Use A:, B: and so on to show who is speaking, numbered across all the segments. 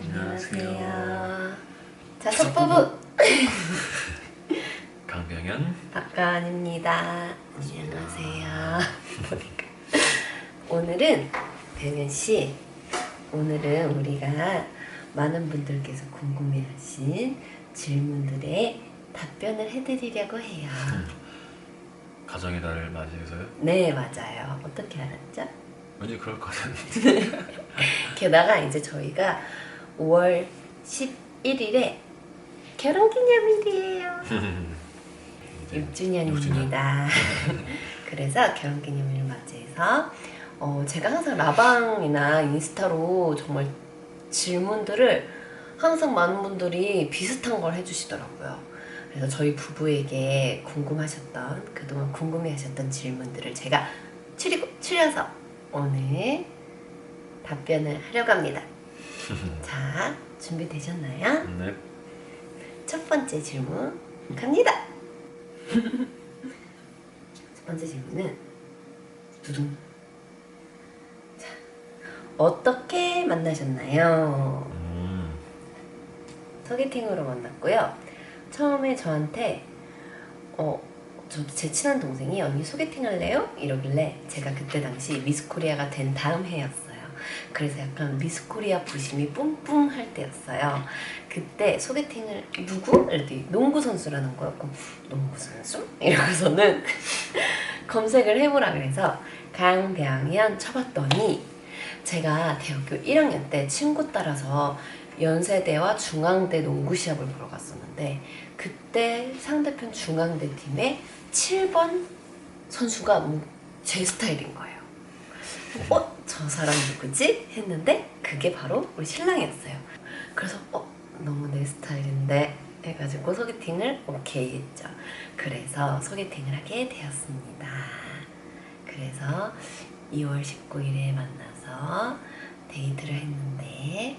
A: 안녕하세요. 자, 첫 부부
B: 강병현
A: 박가은입니다. 안녕하세요. 보니까 오늘은 병현 씨, 오늘은 우리가 많은 분들께서 궁금해하신 질문들에 답변을 해드리려고 해요.
B: 가정의 달을 맞이해서요.
A: 네, 맞아요. 어떻게 알았죠?
B: 왠지 그럴 것 같은데.
A: 게다가 이제 저희가 5월 11일에 결혼 기념일이에요. 6주년입니다. 그래서 결혼 기념일을 맞이해서 어, 제가 항상 라방이나 인스타로 정말 질문들을 항상 많은 분들이 비슷한 걸 해주시더라고요. 그래서 저희 부부에게 궁금하셨던 그동안 궁금해하셨던 질문들을 제가 추리고 추려서 오늘 답변을 하려고 합니다. 자, 준비되셨나요?
B: 네.
A: 첫 번째 질문 갑니다. 첫 번째 질문은 두둥. 자, 어떻게 만나셨나요?
B: 음.
A: 소개팅으로 만났고요. 처음에 저한테 어, 저제 친한 동생이 언니 소개팅 할래요? 이러길래 제가 그때 당시 미스 코리아가 된 다음 해였어요. 그래서 약간 미스 코리아 부심이 뿜뿜 할 때였어요. 그때 소개팅을 누구? 이랬더니 농구 선수라는 거였고 농구 선수? 이러고서는 검색을 해보라 그래서 강병현 쳐봤더니 제가 대학교 1학년 때 친구 따라서 연세대와 중앙대 농구 시합을 보러 갔었는데 그때 상대편 중앙대 팀의 7번 선수가 뭐제 스타일인 거예요. 어? 저 사람 누구지? 했는데 그게 바로 우리 신랑이었어요. 그래서 어? 너무 내 스타일인데 해가지고 소개팅을 오케이 했죠. 그래서 소개팅을 하게 되었습니다. 그래서 2월 19일에 만나서 데이트를 했는데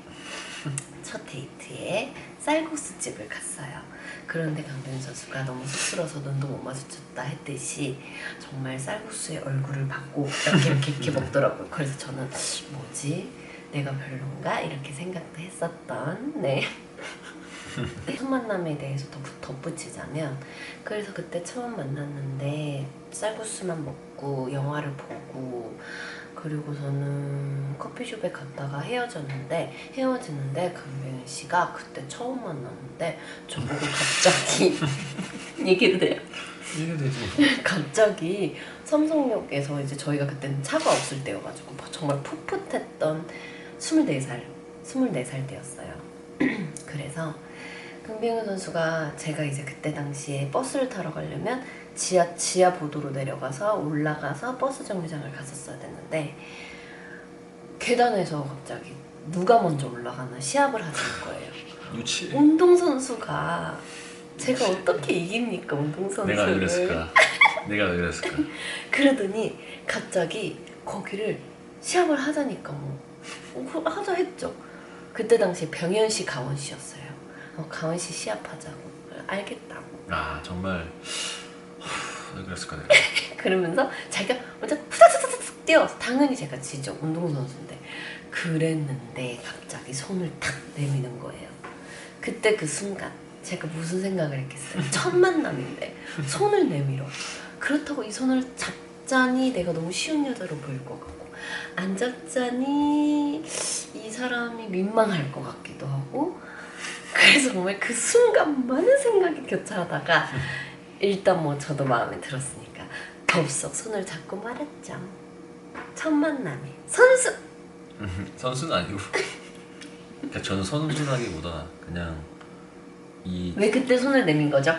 A: 첫 데이트에 쌀국수 집을 갔어요. 그런데 강변 선수가 너무 쑥스러워서 눈도 못 마주쳤다 했듯이 정말 쌀국수에 얼굴을 받고 이렇게 이렇게, 이렇게 먹더라고요. 그래서 저는 뭐지? 내가 별론가? 이렇게 생각도 했었던 네. 첫 만남에 대해서 더 부- 덧붙이자면 그래서 그때 처음 만났는데 쌀국수만 먹고 영화를 보고 그리고서는 커피숍에 갔다가 헤어졌는데 헤어지는데 강병현 씨가 그때 처음 만났는데 저보고 갑자기 얘기도 돼요.
B: 이게 되지.
A: 갑자기 삼성역에서 이제 저희가 그때는 차가 없을 때여가지고 정말 풋풋했던 24살, 24살 때였어요. 그래서 강병현 선수가 제가 이제 그때 당시에 버스를 타러 가려면 지하 지하 보도로 내려가서 올라가서 버스 정류장을 갔었어야 됐는데 계단에서 갑자기 누가 먼저 올라가나 시합을 하자는 거예요.
B: 유치.
A: 운동 선수가 제가 어떻게 이깁니까 운동 선수를?
B: 내가 왜 그랬을까? 내가 왜 그랬을까?
A: 그러더니 갑자기 거기를 시합을 하자니까 뭐 어, 그- 하자 했죠. 그때 당시 병현 씨, 가원 씨였어요. 어, 가원 씨 시합하자고 알겠다고.
B: 아 정말 하, 왜 그랬을까 내가.
A: 그러면서 자기가 먼저 후다닥닥닥 뛰어서 당연히 제가 지죠 운동선수인데 그랬는데 갑자기 손을 탁 내미는 거예요. 그때 그 순간 제가 무슨 생각을 했겠어요? 첫 만남인데 손을 내밀어. 그렇다고 이 손을 잡자니 내가 너무 쉬운 여자로 보일 것 같고 안 잡자니 이 사람이 민망할 것 같기도 하고 그래서 정말 그 순간 많은 생각이 교차하다가 일단 뭐 저도 마음에 들었으니까 덥석 손을 잡고 말았죠. 첫 만남에 선수.
B: 선수는 아니고. 그러니까 저는 선수라기보다 그냥 이
A: 왜 그때 손을 내민 거죠?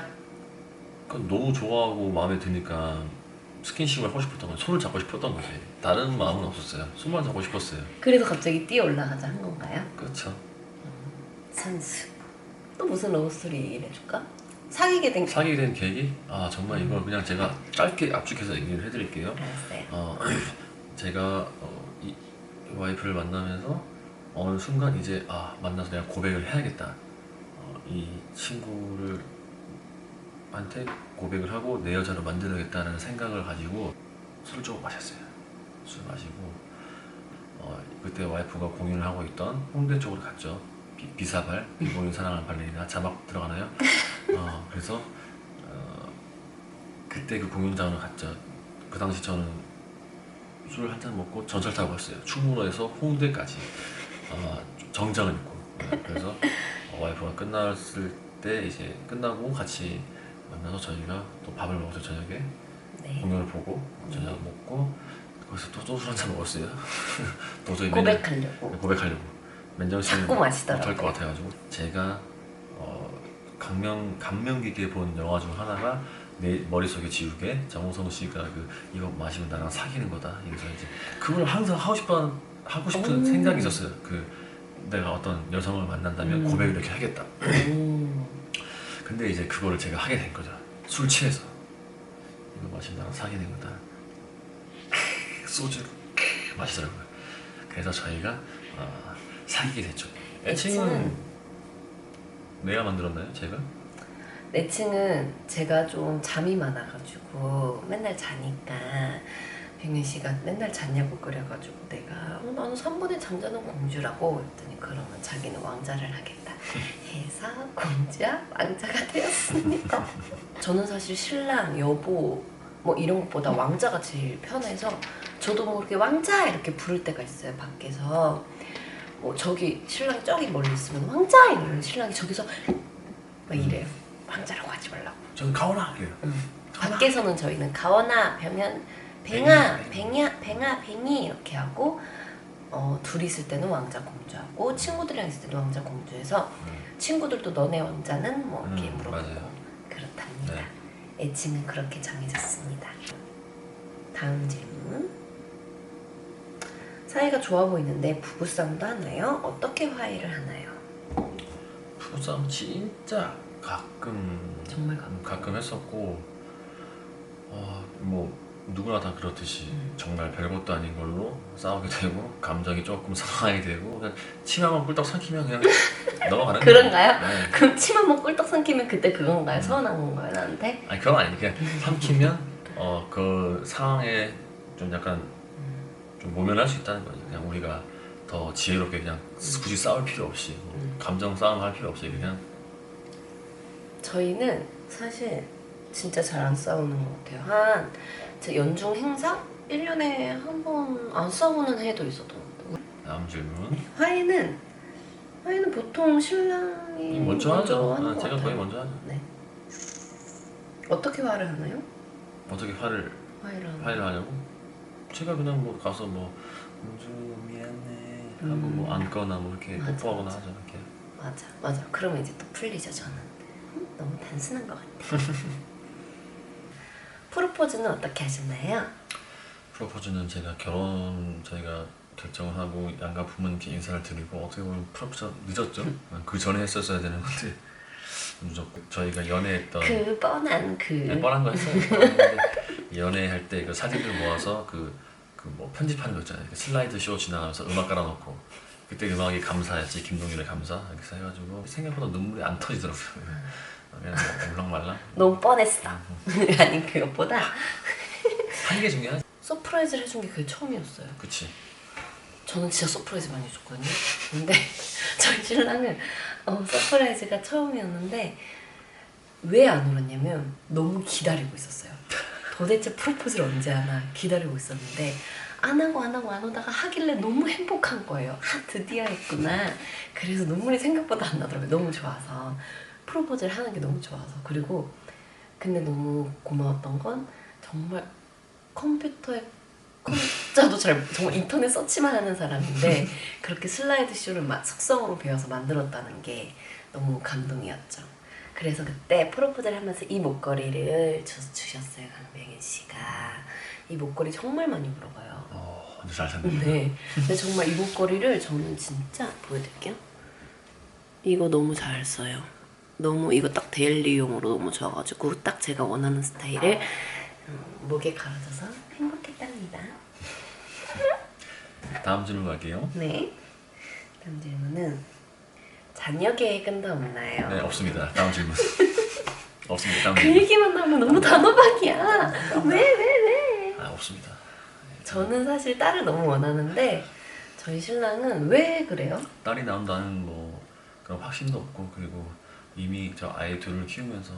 B: 그건 너무 좋아하고 마음에 드니까 스킨십을 하고 싶었던 거지. 손을 잡고 싶었던 거지. 다른 마음은 없었어요. 손만 잡고 싶었어요.
A: 그래서 갑자기 뛰어 올라가자 한 건가요?
B: 그렇죠.
A: 선수. 또 무슨 러브스토리 얘기를 해줄까? 사귀게 된
B: 사귀게 된 계기? 아 정말 이걸 그냥 제가 짧게 압축해서 얘기를 해드릴게요.
A: 알았어요.
B: 어, 제가 어, 이 와이프를 만나면서 어느 순간 이제 아 만나서 내가 고백을 해야겠다. 어, 이 친구를 한테 고백을 하고 내 여자로 만들어야겠다는 생각을 가지고 술을 조금 마셨어요. 술 마시고 어, 그때 와이프가 공연을 하고 있던 홍대 쪽으로 갔죠. 비, 비사발 비보인 사랑하는 발레리나 자막 들어가나요? 어, 그래서 어, 그때 그 공연장을 갔죠. 그 당시 저는 술 한 잔 먹고 전철 타고 갔어요. 충무로에서 홍대까지 어, 정장을 입고 네, 그래서 어, 와이프가 끝났을 때 이제 끝나고 같이 만나서 저희가 또 밥을 먹었죠 저녁에
A: 네.
B: 공연을 보고 저녁 먹고 거기서 또술 한잔 먹었어요. 도저히
A: 고백하려고.
B: 고백하려고 맨정 씨는
A: 자꾸 마시더라고요.
B: 못할 것 같아가지고 제가 어, 감명 감명 깊게 본 영화 중 하나가 내 머릿속에 지우개 정우성 씨가 그 이거 마시면 나랑 사귀는 거다. 이래서 이제 그걸 항상 하고 싶은 하고 싶은
A: 오.
B: 생각이 있었어요. 그 내가 어떤 여성을 만난다면
A: 음.
B: 고백을 이렇게 하겠다.
A: 음.
B: 근데 이제 그거를 제가 하게 된 거죠. 술 취해서. 이거 마시면 나랑 사귀는 거다. 소주 마시더라고요. 그래서 저희가 어, 사귀게 됐죠. 애칭은? 내가 만들었나요 제가?
A: 애칭은 제가 좀 잠이 많아가지고 맨날 자니까 백윤 씨가 맨날 잤냐고 그래가지고 내가 어, 나는 3분의 잠자는 공주라고 했더니 그러면 자기는 왕자를 하겠다 해서 공주와 왕자가 되었습니다. 저는 사실 신랑, 여보 뭐 이런 것보다 왕자가 제일 편해서 저도 뭐 이렇게 왕자 이렇게 부를 때가 있어요 밖에서. 뭐 저기 신랑 저기 멀리 있으면 왕자 이러면 신랑이 저기서 막 이래요 왕자라고 하지 말라고
B: 저는 가오나 그래요
A: 밖에서는 저희는 가원아 벼면 뱅아
B: 뱅이,
A: 뱅이야 뱅아 뱅이 이렇게 하고 어, 둘이 있을 때는 왕자 공주하고 친구들이랑 있을 때는 왕자 공주해서 친구들도 너네 왕자는 뭐 이렇게
B: 음,
A: 물어보고
B: 맞아요.
A: 그렇답니다.
B: 네.
A: 애칭은 그렇게 정해졌습니다. 다음 질문. 사이가 좋아 보이는데 부부싸움도 하나요? 어떻게 화해를 하나요?
B: 부부싸움 진짜 가끔
A: 정말 가끔.
B: 음, 가끔 했었고 어, 뭐 누구나 다 그렇듯이
A: 음.
B: 정말 별것도 아닌 걸로 싸우게 되고 감정이 조금 상하게 되고 그냥 치마만 꿀떡 삼키면 그냥 넘어가는 거예요.
A: 그런가요?
B: 네.
A: 그럼 번 꿀떡 삼키면 그때 그건가요? 서운한 건가요 나한테?
B: 아니 그건 아니 그냥 삼키면 어 그 상황에 좀 약간 좀 모면할 수 있다는 거죠. 그냥 우리가 더 지혜롭게 그냥 굳이 싸울 필요 없이 뭐
A: 음.
B: 감정 싸움 할 필요 없이 그냥
A: 저희는 사실 진짜 잘 안 싸우는 것 같아요. 한, 제 연중 행사? 1년에 한 번 안 싸우는 해도 있었던 것 같아요.
B: 다음 질문
A: 화해는, 화해는 보통 신랑이
B: 먼저 하죠.
A: 하는
B: 아,
A: 것
B: 제가
A: 같아요.
B: 거의 먼저 하죠.
A: 네. 어떻게 화를 하나요?
B: 어떻게 화를
A: 화해를 하나요?
B: 화해를 하냐고? 제가 그냥 뭐 가서 뭐 은주 미안해 하고
A: 음.
B: 뭐 안거나 뭐 이렇게
A: 맞아,
B: 뽀뽀하거나
A: 맞아.
B: 하죠 이렇게.
A: 맞아, 맞아. 그러면 이제 또 풀리죠, 저는. 음, 너무 단순한 것 같아. 프로포즈는 어떻게 하셨나요?
B: 프로포즈는 제가 결혼 저희가 결정을 하고 양가 부모님께 인사를 드리고 어떻게 보면 프로포즈 늦었죠. 그 전에 했었어야 되는 건데 저희가 연애했던
A: 그 뻔한 그.
B: 네, 뻔한 거 했어요. 근데 연애할 때 그 사진들 모아서 그 그 뭐 편집하는 거 있잖아요. 그 슬라이드 쇼 지나가면서 음악 깔아놓고 그때 음악이 감사였지 김동률의 감사 이렇게 해가지고 생각보다 눈물이 안 터지더라고요. 그냥 울랑말랑
A: 너무 뻔했어. 아니, 그것보다
B: 한개 중요하지.
A: 서프라이즈를 해준 게 그게 처음이었어요.
B: 그치.
A: 저는 진짜 서프라이즈 많이 해줬거든요. 근데 저희 신랑은 어, 서프라이즈가 처음이었는데 왜 안 울었냐면 너무 기다리고 있었어요. 도대체 프로포즈를 언제 하나 기다리고 있었는데 안 하고 안 하고 안 오다가 하길래 너무 행복한 거예요. 아 드디어 했구나. 그래서 눈물이 생각보다 안 나더라고요. 너무 좋아서 프로포즈를 하는 게 너무 좋아서 그리고 근데 너무 고마웠던 건 정말 컴퓨터에 컴퓨터도 잘 정말 인터넷 서치만 하는 사람인데 그렇게 슬라이드 쇼를 막 숙성으로 배워서 만들었다는 게 너무 감동이었죠. 그래서 그때 프로포즈를 하면서 이 목걸이를 주, 주셨어요 강병인 씨가 이 목걸이 정말 많이 물어봐요.
B: 어, 아주 잘 샀네.
A: 네. 근데 정말 이 목걸이를 저는 진짜 보여드릴게요. 이거 너무 잘 써요. 너무 이거 딱 데일리용으로 너무 좋아가지고 딱 제가 원하는 스타일을 음, 목에 걸어줘서 행복했답니다.
B: 다음 질문 갈게요.
A: 네. 다음 질문은 자녀 계획은 더 없나요?
B: 네 없습니다. 다음 질문. 없습니다. 다음
A: 그
B: 질문.
A: 얘기만 하면 너무 단호박이야. 왜 왜 왜?
B: 아 없습니다.
A: 저는 사실 딸을 너무 원하는데 저희 신랑은 왜 그래요?
B: 딸이 나온다는 뭐 그런 확신도 없고 그리고 이미 저 아이 둘을 키우면서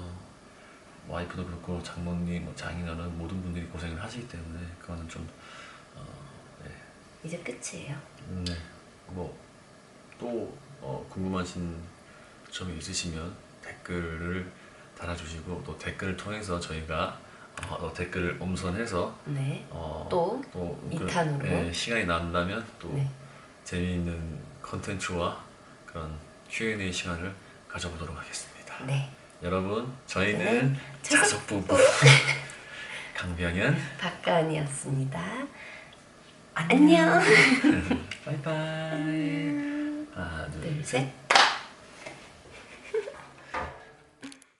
B: 와이프도 그렇고 장모님, 뭐 장인어른 모든 분들이 고생을 하시기 때문에 그거는 좀 어, 네.
A: 이제 끝이에요.
B: 네. 뭐또 어, 궁금하신 점이 있으시면 댓글을 달아주시고 또 댓글을 통해서 저희가 어, 또 댓글을 엄선해서
A: 네.
B: 어, 또또 그-
A: 이탄으로.
B: 네, 시간이 난다면 또
A: 네.
B: 재미있는 컨텐츠와 그런 Q&A 시간을 가져보도록 하겠습니다.
A: 네.
B: 여러분 저희는
A: 저는
B: 자석 부부 강병현
A: 박가은이었습니다. 안녕.
B: 바이바이 하나
A: 둘,
B: 둘
A: 셋.
B: 셋